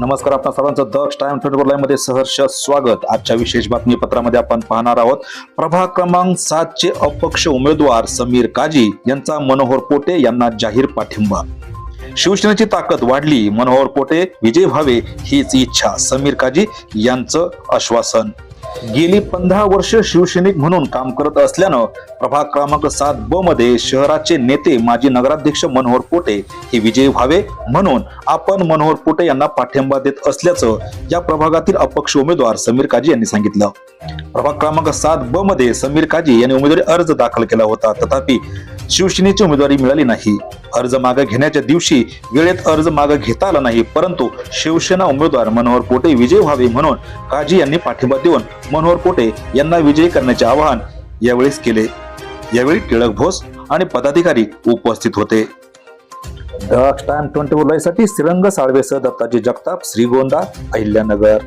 नमस्कार आपण सर्वांचं द टाइम ट्वेंटी फोरमध्ये सहर्ष स्वागत. आजच्या विशेष बातमीपत्रामध्ये आपण पाहणार आहोत प्रभाग क्रमांक सातचे अपक्ष उमेदवार समीर काजी यांचा मनोहर पोटे यांना जाहीर पाठिंबा. शिवसेनेची ताकद वाढली मनोहर पोटे विजय व्हावे हीच इच्छा समीर काजी यांचं आश्वासन. गेली पंधरा वर्ष शिवसैनिक म्हणून काम करत असल्यानं प्रभाग क्रमांक सात ब मध्ये शहराचे नेते माजी नगराध्यक्ष मनोहर पोटे हे विजयी व्हावे म्हणून आपण मनोहर पोटे यांना पाठिंबा देत असल्याचं या प्रभागातील अपक्ष उमेदवार समीर काजी यांनी सांगितलं. प्रभाग क्रमांक सात ब मध्ये समीर काजी यांनी उमेदवारी अर्ज दाखल केला होता. तथापि शिवसेनेची उमेदवारी मिळाली नाही. अर्ज मागे घेण्याच्या दिवशी वेळेत अर्ज मागे घेता आला नाही परंतु शिवसेना उमेदवार मनोहर पोटे विजय व्हावे म्हणून काजी यांनी पाठिंबा देऊन मनोहर पोटे यांना विजयी करण्याचे आवाहन यावेळेस केले. यावेळी टिळक भोस आणि पदाधिकारी उपस्थित होते. द टाइम ट्वेंटी साठी श्रीरंग साळवेसह दत्ताजी जगताप श्रीगोंदा अहिल्यानगर